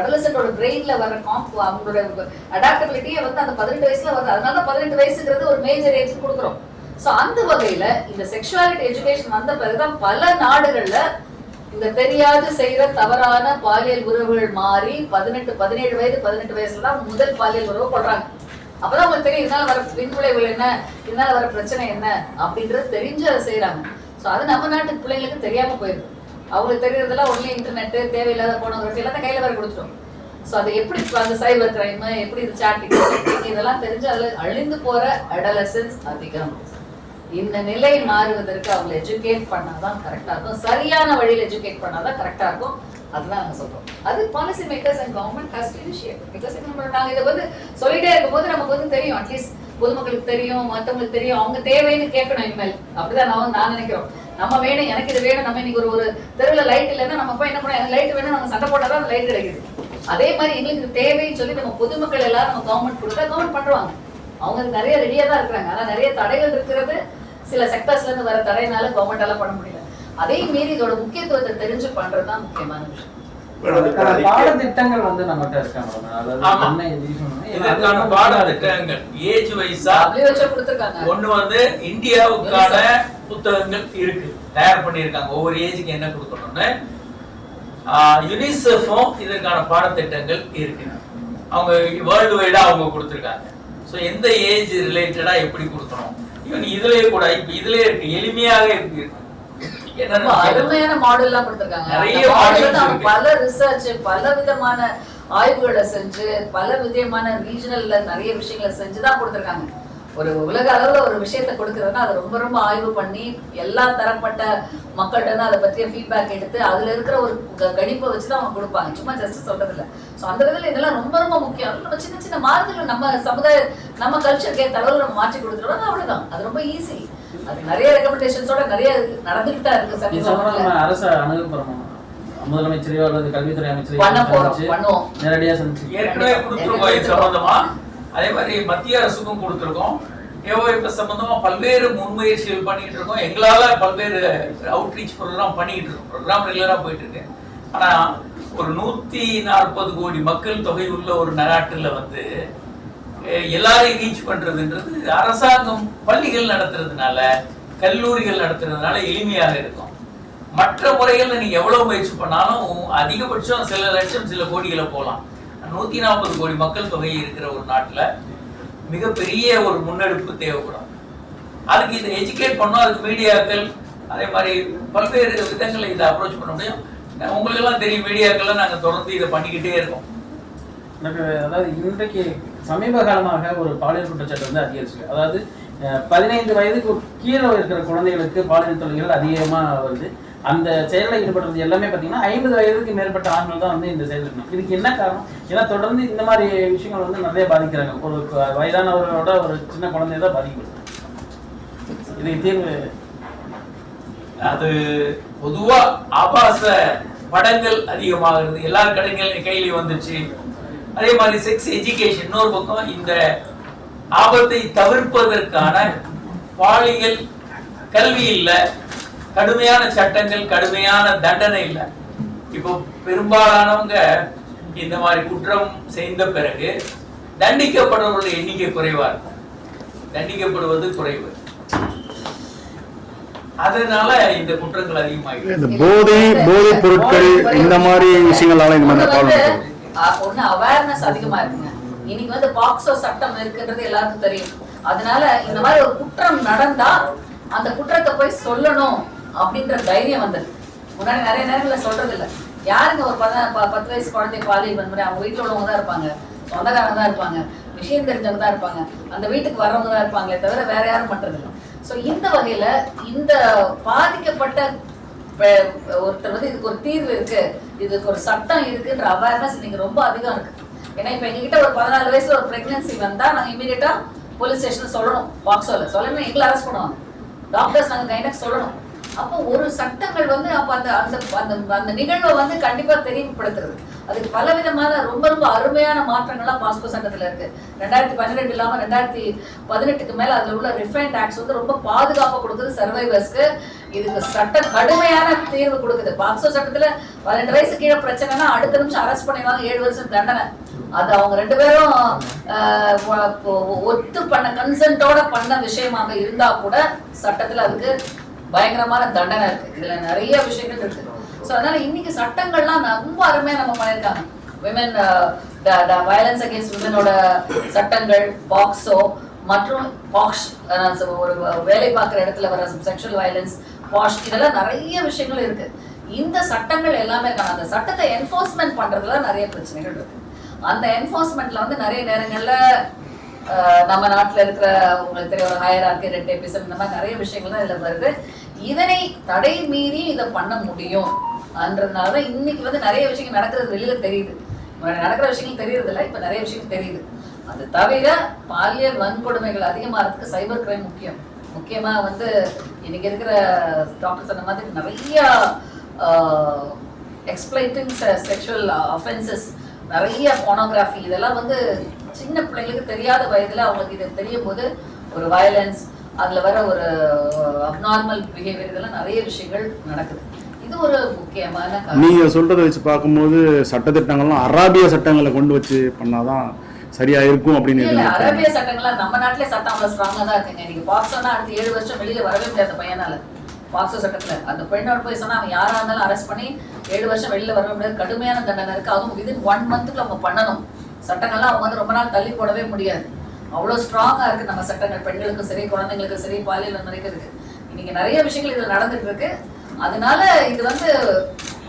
அடலசனோட பிரெயின்ல வர காம்ப் அவங்களோட அடாப்டபிலிட்டியே வந்து அந்த பதினெட்டு வயசுல வருது. அதனால பதினெட்டு வயசுங்கிறது ஒரு மேஜர் ஏஜ் கொடுக்குறோம். சோ அந்த வகையில இந்த செக்ஷுவாலிட்டி எஜுகேஷன் வந்த பிறகுதான் பல நாடுகள்ல இந்த தெரியாது செய்யற தவறான பாலியல் உறவுகள் மாறி பதினெட்டு பதினேழு வயது பதினெட்டு வயசுல தான் முதல் பாலியல் உறவு கொள்றாங்க அப்பதான் உங்களுக்கு தெரியும் இதனால வர பின்விளைவுகள் என்ன இதனால வர பிரச்சனை என்ன அப்படின்றது தெரிஞ்சு அதை செய்யறாங்க சோ அது நம்ம நாட்டு பிள்ளைங்களுக்கு தெரியாம போயிருக்கு அவங்களுக்கு தெரியறதெல்லாம் ஒன்லி இன்டர்நெட் தேவையில்லாத போனோகிராஃபி எல்லாத்தையும் கையில வர கொடுத்துரும் சோ அது எப்படி அந்த சைபர் கிரைம் எப்படி இது சாட்டிங் இதெல்லாம் தெரிஞ்சு அதில் அழிந்து போற அடலசன்ஸ் அதிகம். இந்த நிலை மாறுவதற்கு அவங்களை எஜுகேட் பண்ணாதான் கரெக்டா இருக்கும். சரியான வழியில் எஜுகேட் பண்ணாதான் கரெக்டா இருக்கும். அதுதான் நாங்க சொல்றோம். அது policy makers and government has to initiate because நம்ம நாங்க இதை வந்து சொல்லிட்டே இருக்கும்போது நமக்கு வந்து தெரியும். அட்லீஸ்ட் பொதுமக்களுக்கு தெரியும் மற்றவங்களுக்கு தெரியும். அவங்க தேவைன்னு கேட்கணும் இனிமேல். அப்படிதான் நான் நான் நினைக்கிறோம். நம்ம வேணும் எனக்கு இது வேணும் நம்ம இன்னைக்கு ஒரு ஒரு தெருவில் லைட் இல்லைன்னா நம்ம போய் என்ன எனக்கு லைட் வேணும் நம்ம சண்டை போட்டால் தான் அந்த லைட் கிடைக்குது. அதே மாதிரி எங்களுக்கு தேவைன்னு சொல்லி நம்ம பொதுமக்கள் எல்லாரும் நம்ம கவர்மெண்ட் கொடுத்தா கவர்மெண்ட் பண்ணுவாங்க. அவங்க நிறைய ரெடியா தான் இருக்கிறாங்க. ஆனா நிறைய தடைகள் இருக்கிறது. சில செக்டர்ஸ்ல இருந்து வர தடையினால கவர்மெண்டால பண்ண முடியல. அதே மீறி இதோட முக்கியத்துவத்தை தெரிஞ்சு பண்றதுதான் முக்கியமான விஷயம். பாடத்திட்டங்கள் வந்து நம்மகிட்ட இருக்காங்க பாடத்திட்டங்கள். ஏஜ் வைஸா ஒண்ணு வந்து இந்தியாவுக்கான புத்தகங்கள் இருக்கு. தயார் பண்ணியிருக்காங்க. ஒவ்வொரு ஏஜுக்கு என்ன கொடுக்கணும்னு. யுனிசெஃபும் இதற்கான பாடத்திட்டங்கள் இருக்கு. அவங்க வேர்ல்டு வைடா அவங்க கொடுத்துருக்காங்க. ஸோ எந்த ஏஜ் ரிலேட்டடா எப்படி கொடுக்கணும்? ஈவன் இதுலயே கூட இப்ப இதுலயே இருக்கு. எளிமையாக இருக்கு. அருமையான மாடல் எல்லாம் கொடுத்திருக்காங்க. பல ரிசர்ச் பல விதமான ஆய்வுகளை செஞ்சு பல விதமான ரீஜனல்ல நிறைய விஷயங்களை செஞ்சு தான் கொடுத்திருக்காங்க. ஒரு உலக அளவுல ஒரு விஷயத்தை கொடுக்கறதுன்னா அதை ரொம்ப ரொம்ப ஆய்வு பண்ணி எல்லா தரப்பட்ட மக்கள்கிட்ட இருந்து அதை பற்றிய ஃபீட்பேக் எடுத்து அதுல இருக்கிற ஒரு கணிப்பை வச்சு தான் அவங்க கொடுப்பாங்க. சும்மா ஜஸ்ட் சொல்றது இல்ல ஸோ அந்த விதத்துல இதெல்லாம் ரொம்ப ரொம்ப முக்கியம். நம்ம சின்ன சின்ன மாறுதல் நம்ம சமுதாய நம்ம கல்ச்சருக்கு ஏற்ற அளவுல நம்ம மாற்றி கொடுத்துருவோம் அவ்வளவுதான். அது ரொம்ப ஈஸி அது நிறைய ரெக்கமெண்டேஷன்ஸோட நிறைய நடந்துகிட்டு தான் இருக்கு அரசு அணுகுப்புறோம் முதலமைச்சரையோ அல்லது கல்வித்துறை அமைச்சரையோ. நேரடியா சந்திச்சு ஏற்கனவே அதே மாதிரி மத்திய அரசுக்கும் கொடுத்துருக்கோம். ஏஓஎஃப்எஸ் சம்பந்தமா பல்வேறு முன்முயற்சிகள் பண்ணிட்டு இருக்கோம். எங்களால பல்வேறு அவுட்ரீச் ப்ரோக்ராம் பண்ணிட்டு இருக்கோம். ப்ரோக்ராம் ரெகுலரா போயிட்டு இருக்கு. ஆனா ஒரு நூத்தி நாற்பது கோடி மக்கள் தொகை உள்ள ஒரு நாட்டுல வந்து எல்லாரையும் ரீச் பண்றதுன்றது அரசாங்கம் பள்ளிகள் நடத்துறதுனால கல்லூரிகள் நடத்துறதுனால எளிமையாக இருக்கும். மற்ற முறைகள்ல நீங்க எவ்வளவு முயற்சி பண்ணாலும் அதிகபட்சம் சில லட்சம் சில கோடிகளை போகலாம். நூத்தி நாற்பது கோடி மக்கள் தொகை இருக்கிற ஒரு நாட்டுல மிகப்பெரிய ஒரு முன்னெடுப்பு தேவைப்படும். அதுக்கு இதை எஜுகேட் பண்ணோம் அதுக்கு மீடியாக்கள் அதே மாதிரி பல்வேறு விதங்களை இதை அப்ரோச் பண்ண முடியும். உங்களுக்கு எல்லாம் தெரியும் மீடியாக்கள்லாம் நாங்க தொடர்ந்து இதை பண்ணிக்கிட்டே இருக்கோம். அதாவது இன்றைக்கு சமீப காலமாக ஒரு பாலியல் குற்றச்சாட்டு வந்து அதிகரிச்சு அதாவது பதினைந்து வயதுக்கு கீழே இருக்கிற குழந்தைகளுக்கு பாலியல் தொழில்கள் அதிகமாக வருது. அந்த செயலில் ஈடுபடுறது எல்லாமே பார்த்தீங்கன்னா ஐம்பது வயதுக்கு மேற்பட்ட ஆண்கள் தான் வந்து இந்த செயல் இருக்கணும். இதுக்கு என்ன காரணம்? ஏன்னா தொடர்ந்து இந்த மாதிரி விஷயங்கள் வந்து நிறைய பாதிக்கிறாங்க. ஒரு வயதானவரோட வயதானவர்களோட ஒரு சின்ன குழந்தைய தான் பாதிக்கப்படுது இதுக்கு தீர்வு அது பொதுவா ஆபாச படங்கள் அதிகமாகிறது. எல்லா கடைகள் கையிலையும் வந்துச்சு. அதே மாதிரி செக்ஸ் எஜுகேஷன் இன்னொரு பக்கம் இந்த ஆபத்தை தவிர்ப்பதற்கான பாலியல் கல்வி இல்ல. கடுமையான சட்டங்கள் கடுமையான தண்டனை இல்ல. இப்போ பெரும்பாலானவங்க இந்த மாதிரி குற்றம் செய்த பிறகு தண்டிக்கப்படுறவர்களுடைய எண்ணிக்கை குறைவா இருக்கும். தண்டிக்கப்படுவது குறைவு. அதனால இந்த குற்றங்கள் அதிகமாகிடும் இந்த போதை போதைப் பொருட்கள் இந்த மாதிரி விஷயங்களால இந்த மாதிரி ப்ராப்ளம் இருக்குது ஒண்ணு அவேர்னஸ் அதிகமா இருக்குங்க. இன்னைக்கு வந்து பாக்ஸோ சட்டம் இருக்குன்றது எல்லாருக்கும் தெரியும். அதனால இந்த மாதிரி ஒரு குற்றம் நடந்தா அந்த குற்றத்தை போய் சொல்லணும். அப்படின்ற தைரியம் வந்தது. முன்னாடி நிறைய நேரங்களில் சொல்றது இல்ல யாருங்க ஒரு பத ப- பத்து வயசு குழந்தை பாலியல் வன்முறை அவங்க வீட்டுல உள்ளவங்க தான் இருப்பாங்க. சொந்தக்காரங்க தான் இருப்பாங்க. விஷயம் தெரிஞ்சவங்க தான் இருப்பாங்க. அந்த வீட்டுக்கு வரவங்க தான் இருப்பாங்களே தவிர வேற யாரும் பண்றது இல்லை ஸோ இந்த வகையில இந்த பாதிக்கப்பட்ட ஒருத்தர் வந்து இதுக்கு ஒரு தீர்வு இருக்கு. இதுக்கு ஒரு சட்டம் இருக்குன்ற அவேர்னஸ் இன்னைக்கு ரொம்ப அதிகம் இருக்கு. ஏன்னா இப்ப எங்ககிட்ட ஒரு பதினாலு வயசுல ஒரு பிரெக்னன்சி வந்தா நாங்க இமீடியட்டா போலீஸ் ஸ்டேஷன் சொல்லணும். பாக்ஸோல சொல்லணும். எங்களை அரெஸ்ட் பண்ணுவாங்க. டாக்டர்ஸ் நாங்க கைனக் சொல்லணும். அப்போ ஒரு சட்டங்கள் வந்து அப்ப அந்த அந்த அந்த அந்த நிகழ்வை வந்து கண்டிப்பா தெரிவுபடுத்துறது அதுக்கு பலவிதமான ரொம்ப ரொம்ப அருமையான மாற்றங்கள்லாம் பாஸ்கோ சட்டத்துல இருக்கு. ரெண்டாயிரத்தி பன்னிரெண்டு இல்லாம ரெண்டாயிரத்தி பதினெட்டுக்கு மேல அதுல உள்ள ரிஃபைன்ட் ஆக்ட்ஸ் வந்து ரொம்ப பாதுகாப்பாக கொடுக்குது சர்வைவர்ஸ்க்கு இதுக்கு சட்டம் கடுமையான தீர்வு கொடுக்குது. பாக்ஸோ சட்டத்துல பன்னெண்டு வயசு கீழே பிரச்சனைனா அடுத்த நிமிஷம் அரெஸ்ட் பண்ணிடுவாங்க ஏழு வருஷம் தண்டனை. அது அவங்க ரெண்டு பேரும் ஒத்து பண்ண கன்சென்ட்டோட பண்ண விஷயமாக இருந்தா கூட சட்டத்துல அதுக்கு பயங்கரமான தண்டனை இருக்கு. இதுல நிறைய விஷயங்கள் இருக்கு. சோ அதனால இன்னைக்கு சட்டங்கள்லாம் ரொம்ப அருமையா நம்ம பண்ணியிருக்காங்க. விமன் வயலன்ஸ் அகேன்ஸ்ட் விமனோட சட்டங்கள் பாக்ஸோ மற்றும் பாக்ஸ் ஒரு வேலை பார்க்குற இடத்துல வர செக்ஷுவல் வயலன்ஸ் பாஷ் இதெல்லாம் நிறைய விஷயங்கள் இருக்கு. இந்த சட்டங்கள் எல்லாமே இருக்காங்க அந்த சட்டத்தை என்ஃபோர்ஸ்மெண்ட் பண்றதுல நிறைய பிரச்சனைகள் இருக்கு. அந்த என்ஃபோர்ஸ்மெண்ட்ல வந்து நிறைய நேரங்கள்ல ஆஹ், நம்ம நாட்டுல இருக்கிற உங்களுக்கு தெரிய ஒரு ஹையர் ஆர்கி ரெட் எபிசம் இந்த மாதிரி நிறைய விஷயங்கள் தான் இதுல வருது. இதனை தடை மீறி இதை பண்ண முடியும். அன்றதுனால தான் இன்னைக்கு வந்து நிறைய விஷயங்கள் நடக்கிறது வெளியில தெரியுது. நடக்கிற விஷயங்கள் தெரியறது இப்போ நிறைய விஷயங்கள் தெரியுது. அது தவிர பாலியல் வன்கொடுமைகள் அதிகமாகிறதுக்கு சைபர் கிரைம் முக்கியம். முக்கியமாக வந்து இன்னைக்கு இருக்கிற டாக்டர் சொன்ன மாதிரி நிறைய எக்ஸ்பிளைட்டிங் செக்ஷுவல் அஃபென்சஸ் நிறைய போனோகிராஃபி இதெல்லாம் வந்து சின்ன பிள்ளைங்களுக்கு தெரியாத வயதில் அவங்களுக்கு இது தெரியும் போது ஒரு வயலன்ஸ் அதுல வர ஒரு அப்நார்மல் பிஹேவியர் இதெல்லாம் நிறைய விஷயங்கள் நடக்குது. இது ஒரு முக்கியமான நீங்க சொல்றதை வச்சு பார்க்கும்போது சட்டத்திட்டங்கள்லாம் அராபிய சட்டங்களை கொண்டு வச்சு பண்ணாதான் சரியா இருக்கும் அப்படின்னு இல்ல. அரேபிய சட்டங்கள்லாம் நம்ம நாட்டிலே சட்டம் அவ்வளவு ஸ்ட்ராங்கா தான் இருக்குங்க. நீங்க பாக்ஸோனா அடுத்து ஏழு வருஷம் வெளியில வரவே முடியாது பையனால. பாக்ஸோ சட்டத்துல. அந்த பெண்ணோட போய் சொன்னா அவன் யாரா இருந்தாலும் அரெஸ்ட் பண்ணி ஏழு வருஷம் வெளியில வரவே முடியாது. கடுமையான தண்டனை இருக்கு. அதுவும் விதின் ஒன் மந்த்துக்கு அவங்க பண்ணணும். சட்டங்கள்லாம் அவங்க வந்து ரொம்ப நாள் தள்ளி போடவே முடியாது. அவ்வளவு ஸ்ட்ராங்கா இருக்கு நம்ம சட்டங்கள். பெண்களுக்கும் சரி குழந்தைங்களுக்கும் சரி பாலியல் வன்முறைக்கு இருக்கு. இன்னைக்கு நிறைய விஷயங்கள் இதுல நடந்துட்டு இருக்கு. அதனால இது வந்து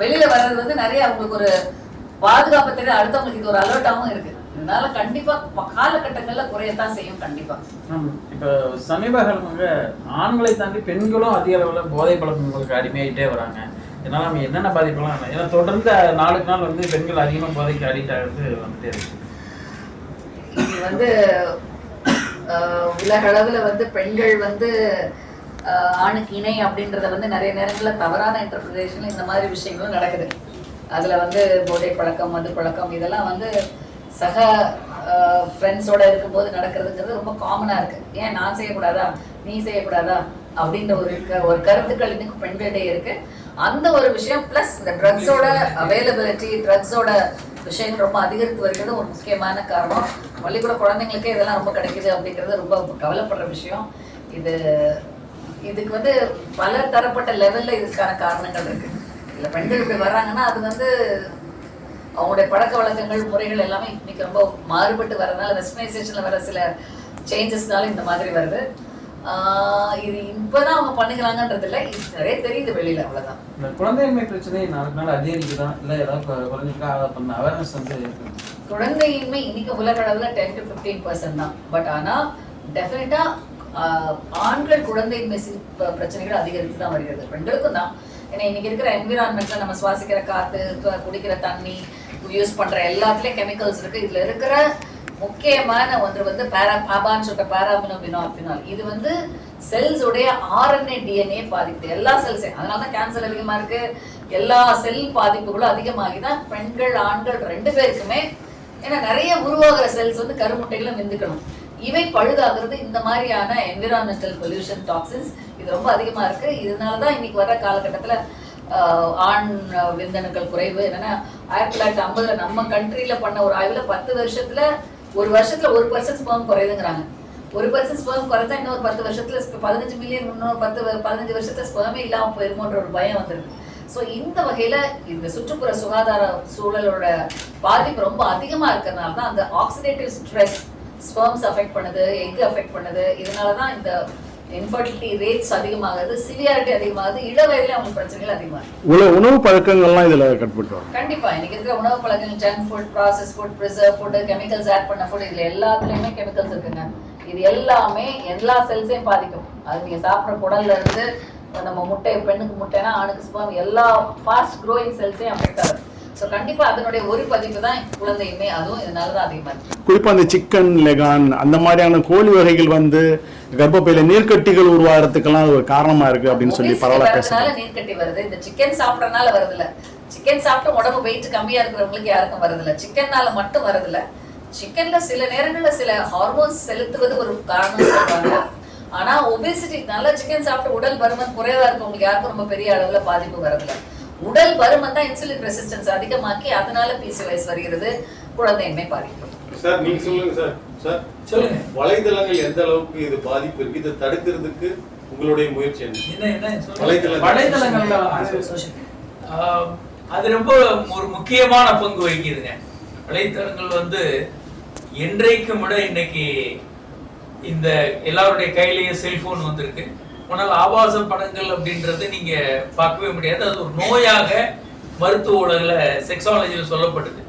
வெளியில வர்றது வந்து நிறைய அவங்களுக்கு ஒரு பாதுகாப்பு தெரியும் அடுத்தவங்களுக்கு இது ஒரு அலர்ட்டாவும் இருக்கு. இதனால கண்டிப்பா காலகட்டங்கள்ல குறையத்தான் செய்யும் கண்டிப்பா. இப்ப சமீப காலமாக ஆண்களை தாண்டி பெண்களும் அதிக அளவுல போதை பழக்கங்களுக்கு அடிமையாயிட்டே வராங்க. இதனால நம்ம என்னென்ன பாதிப்பெல்லாம். ஏன்னா தொடர்ந்து நாளுக்கு நாள் வந்து பெண்கள் அதிகமா போதைக்கு அடிக்ட் ஆகிறது வந்துட்டே இருக்கு. இது வந்து உலக அளவில் வந்து பெண்கள் வந்து ஆணுக்கு இணை அப்படின்றத வந்து நிறைய நேரங்களில் தவறான இன்டர்பிரேஷன்ல இந்த மாதிரி விஷயங்களும் நடக்குது. அதில் வந்து போதை பழக்கம் மது பழக்கம் இதெல்லாம் வந்து சக ஃப்ரெண்ட்ஸோட இருக்கும்போது நடக்கிறதுங்கிறது ரொம்ப காமனாக இருக்குது ஏன் நான் செய்யக்கூடாதா? நீ செய்யக்கூடாதா? அப்படின்ற ஒரு க- ஒரு கருத்துக்கள் இன்னைக்கு பெண்களிடையே இருக்கு. அந்த ஒரு விஷயம் ப்ளஸ் இந்த ட்ரக்ஸோட அவைலபிலிட்டி ட்ரக்ஸோட விஷயங்கள் ரொம்ப அதிகரித்து வருகிறது ஒரு முக்கியமான காரணம். பள்ளிக்கூட குழந்தைங்களுக்கே இதெல்லாம் ரொம்ப கிடைக்குது அப்படிங்கிறது ரொம்ப கவலைப்படுற விஷயம். இது இதுக்கு வந்து பல தரப்பட்ட லெவல்ல இதுக்கான காரணங்கள் இருக்கு. இல்ல பெண்கள் இப்படி வர்றாங்கன்னா அது வந்து அவங்களுடைய பழக்க வழக்கங்கள் முறைகள் எல்லாமே இன்னைக்கு ரொம்ப மாறுபட்டு வரதுனால வெஸ்டர்னைசேஷன்ல வர சில சேஞ்சஸ்னால இந்த மாதிரி வருது. இது இப்பதான் அவங்க பண்ணுகிறாங்கன்றது இல்லை இது நிறைய தெரியுது வெளியில அவ்வளவுதான். இந்த குழந்தையின்மை பிரச்சனை நாளுக்கு நாள் அதிகரிக்குதா? இல்லை ஏதாவது கொ- குறைஞ்சிருக்கா? அதை பண்ண அவேர்னஸ் வந்து குழந்தையின்மை இன்னைக்கு உலக அளவுல டென் டு ஃபிஃப்டீன் பர்சன்ட் தான். பட் ஆனா டெஃபினட்டா ஆண்கள் குழந்தையின்மை பிரச்சனைகள் அதிகரித்து தான் வருகிறது. பெண்களுக்கும் தான். ஏன்னா இன்னைக்கு இருக்கிற என்விரான்மெண்ட்ல நம்ம சுவாசிக்கிற காத்து குடிக்கிற தண்ணி யூஸ் பண்ற எல்லாத்துலயும் கெமிக்கல்ஸ் இருக்கு. இதுல இருக்கிற முக்கியமான ஒன்று வந்து பேரா பாபான்னு சொல்ற பேராமினோபினால் இது வந்து செல்ஸ் உடைய ஆர்என்ஏ டிஎன்ஏ பாதிக்குது எல்லா செல்ஸையும் அதனால தான் கேன்சர் அதிகமா இருக்கு. எல்லா செல் பாதிப்புகளும் அதிகமாகி தான் பெண்கள் ஆண்கள் ரெண்டு பேருக்குமே. ஏன்னா நிறைய உருவாகிற செல்ஸ் வந்து கருமுட்டைகளும் விந்துக்கணும் இவை பழுதாகிறது இந்த மாதிரியான என்விரான்மெண்டல் பொல்யூஷன் டாக்ஸின்ஸ் இது ரொம்ப அதிகமா இருக்கு. இதனால தான் இன்னைக்கு வர காலகட்டத்துல ஆண் விந்தணுக்கள் குறைவு. என்னன்னா ஆயிரத்தி தொள்ளாயிரத்தி ஐம்பதுல நம்ம கண்ட்ரில பண்ண ஒரு ஆய்வுல பத்து வருஷத்துல ஒரு வருஷத்துல ஒரு பர்சன்ட் ஸ்பெர்ம் குறையுதுங்கிறாங்க. ஒரு பர்சன்ட் ஸ்பெர்ம் குறைஞ்சா இன்னொரு பத்து வருஷத்துல பதினஞ்சு மில்லியன் இன்னொரு பத்து பதினஞ்சு வருஷத்துல ஸ்பெர்மே இல்லாம போயிருமோன்ற ஒரு பயம் வந்துருக்கு ஸோ இந்த வகையில இந்த சுற்றுப்புற சுகாதார சூழலோட பாதிப்பு ரொம்ப அதிகமா இருக்கிறதுனால தான் அந்த ஆக்சிடேட்டிவ் ஸ்ட்ரெஸ் ஸ்பெர்ம்ஸ் அஃபெக்ட் பண்ணுது எக் அஃபெக்ட் பண்ணுது. இதனால தான் இந்த இன்ஃபர்டிலிட்டி ரேட்ஸ் அதிகமாகுது சிவியாரிட்டி அதிகமாகுது இள வயதிலே அவங்களுக்கு பிரச்சனைகள் அதிகமாகுது. உணவு பழக்கங்கள்லாம் இதுல கட்பட்டு வரும். கண்டிப்பா இன்னைக்கு இருக்கிற உணவு பழக்கங்கள் junk food process food preserve food chemicals add பண்ண ஃபுட் இதுல எல்லாத்துலயுமே கெமிக்கல்ஸ் இருக்குங்க. இது எல்லாமே எல்லா செல்ஸையும் பாதிக்கும். அது நீங்க சாப்பிட்ற குடல்ல இருந்து நம்ம முட்டை பெண்ணுக்கு முட்டைனா ஆணுக்கு ஸ்பெர்ம் எல்லா ஃபாஸ்ட் க்ரோயிங் செல்ஸையும் அஃபெக்ட் ஆகுது. ஸோ கண்டிப்பா அதனுடைய ஒரு பதிப்பு தான் குழந்தையுமே அதுவும் இதனால தான் அதிகமா இருக்கு. குறிப்பா அந்த சிக்கன் லெகான் அந்த மாதிரியான கோழி வகைகள் வந்து கர்ப்பப்பையில நீர்க்கட்டிகள் உருவாகிறதுக்கெல்லாம் அது ஒரு காரணமா இருக்கு அப்படின்னு சொல்லி பரவாயில்ல பேசுறாங்க. நீர்க்கட்டி வருது. இந்த சிக்கன் சாப்பிடறதுனால வருதுல்ல. சிக்கன் சாப்பிட்டு உடம்பு வெயிட் கம்மியா இருக்கிறவங்களுக்கு யாருக்கும் வருதுல்ல. சிக்கன்னால மட்டும் வருதுல்ல. சிக்கன்ல சில நேரங்கள்ல சில ஹார்மோன்ஸ் செலுத்துவது ஒரு காரணம் சொல்றாங்க ஆனா ஒபேசிட்டி நல்ல சிக்கன் சாப்பிட்டு உடல் பருமன் குறைவா இருக்கவங்களுக்கு யாருக்கும் ரொம்ப பெரிய அளவுல பாதிப்பு வரதில்ல. உடல் பருமன் தான் இன்சுலின் ரெசிஸ்டன்ஸ் அதிகமாக்கி அதனால பிசிஓஎஸ் வருகிறது. குழந்தையின்மை பாதிப்பு. சார் நீங்க சொல்லுங்க சார். சார் சொல்லுங்க. வலைதளங்கள் எந்த அளவுக்கு இது பாதிப்பு இருக்கு? இதை தடுக்கிறதுக்கு உங்களுடைய முயற்சி என்ன? என்ன என்ன சொல்லுங்க. வலைதளங்கள். வலைதளங்கள்ல ஆஹ், அது ரொம்ப ஒரு முக்கியமான பங்கு வகிக்குதுங்க. வலைத்தளங்கள் வந்து என்றைக்கும் விட இன்னைக்கு இந்த எல்லாருடைய கையிலயும் செல்போன் வந்திருக்கு. முன்னால் ஆபாச படங்கள் அப்படின்றது நீங்க பார்க்கவே முடியாது. அது ஒரு நோயாக மருத்துவ உலகில் செக்ஸாலஜியில் சொல்லப்படுது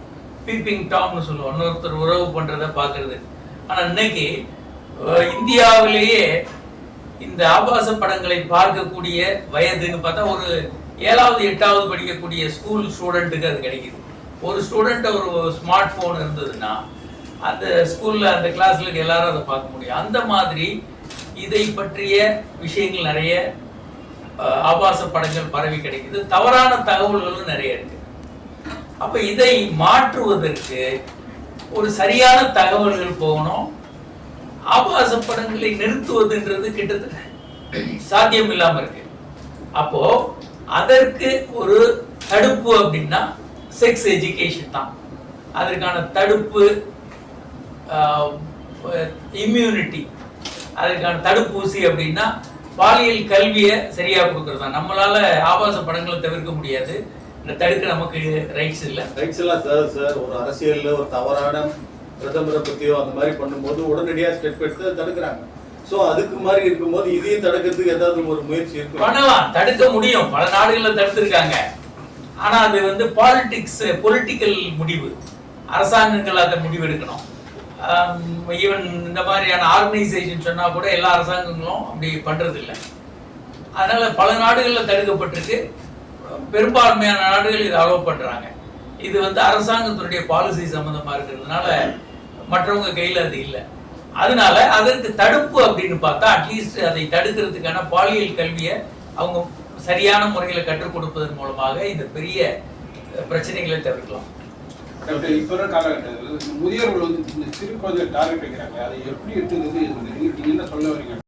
பீப்பிங் டாம்னு சொல்லுவோம். இன்னொருத்தர் உறவு பண்ணுறத பார்க்கறது. ஆனால் இன்னைக்கு இந்தியாவிலேயே இந்த ஆபாச படங்களை பார்க்கக்கூடிய வயதுன்னு பார்த்தா ஒரு ஏழாவது எட்டாவது படிக்கக்கூடிய ஸ்கூல் ஸ்டூடெண்ட்டுக்கு அது கிடைக்குது. ஒரு ஸ்டூடெண்ட்டை ஒரு ஸ்மார்ட் ஃபோன் இருந்ததுன்னா அந்த ஸ்கூலில் அந்த கிளாஸில் எல்லாரும் அதை பார்க்க முடியும். அந்த மாதிரி இதை பற்றிய விஷயங்கள் நிறைய ஆபாச படங்கள் பரவி கிடைக்குது. தவறான தகவல்களும் நிறைய இருக்குது அப்ப இதை மாற்றுவதற்கு ஒரு சரியான தகவல்கள் போகணும். ஆபாச படங்களை நிறுத்துவதுன்றது கிட்டத்தட்ட சாத்தியம் இல்லாம இருக்கு. அப்போ அதற்கு ஒரு தடுப்பு அப்படின்னா செக்ஸ் எஜுகேஷன் தான். அதற்கான தடுப்பு இம்யூனிட்டி அதற்கான தடுப்பூசி அப்படின்னா பாலியல் கல்வியை சரியா கொடுக்கறது. தான் நம்மளால ஆபாச படங்களை தவிர்க்க முடியாது. தடுக்க நமக்கு ரைட்ஸ் இல்லை. ரைட்ஸ் எல்லாம் சார் சார் ஒரு அரசியல்ல ஒரு தவறான பிரதமரை பத்தியோ அந்த மாதிரி பண்ணும்போது உடனடியா ஸ்டெப் எடுத்து தடுக்கிறாங்க. சோ அதுக்கு மாதிரி இருக்கும்போது இதையும் தடுக்கிறதுக்கு ஏதாவது ஒரு முயற்சி இருக்கு? பண்ணலாம். தடுக்க முடியும். பல நாடுகள்ல தடுத்திருக்காங்க. ஆனா அது வந்து பாலிடிக்ஸ் பொலிட்டிக்கல் முடிவு. அரசாங்கங்கள் அதை முடிவெடுக்கணும் ஈவன் இந்த மாதிரியான ஆர்கனைசேஷன் சொன்னா கூட எல்லா அரசாங்கங்களும் அப்படி பண்றது இல்லை அதனால பல நாடுகள்ல தடுக்கப்பட்டிருக்கு. பெரும்பான்மையான நாடுகள் இதை அலோவ் பண்றாங்க. இது வந்து அரசாங்கத்தினுடைய பாலிசி சம்பந்தமா இருக்கிறதுனால மற்றவங்க கையில அது இல்லை. அதனால அதற்கு தடுப்பு அப்படின்னு பார்த்தா அட்லீஸ்ட் அதை தடுக்கிறதுக்கான பாலியல் கல்வியை அவங்க சரியான முறையில் கற்றுக் கொடுப்பதன் மூலமாக இந்த பெரிய பிரச்சனைகளை தவிர்க்கலாம். இப்போ காலகட்டத்தில் முதியோர்கள் வந்து இந்த சிறு குழந்தை டார்கெட் வைக்கிறாங்க அதை எப்படி எடுத்துக்கிறது என்ன சொல்ல வரீங்க?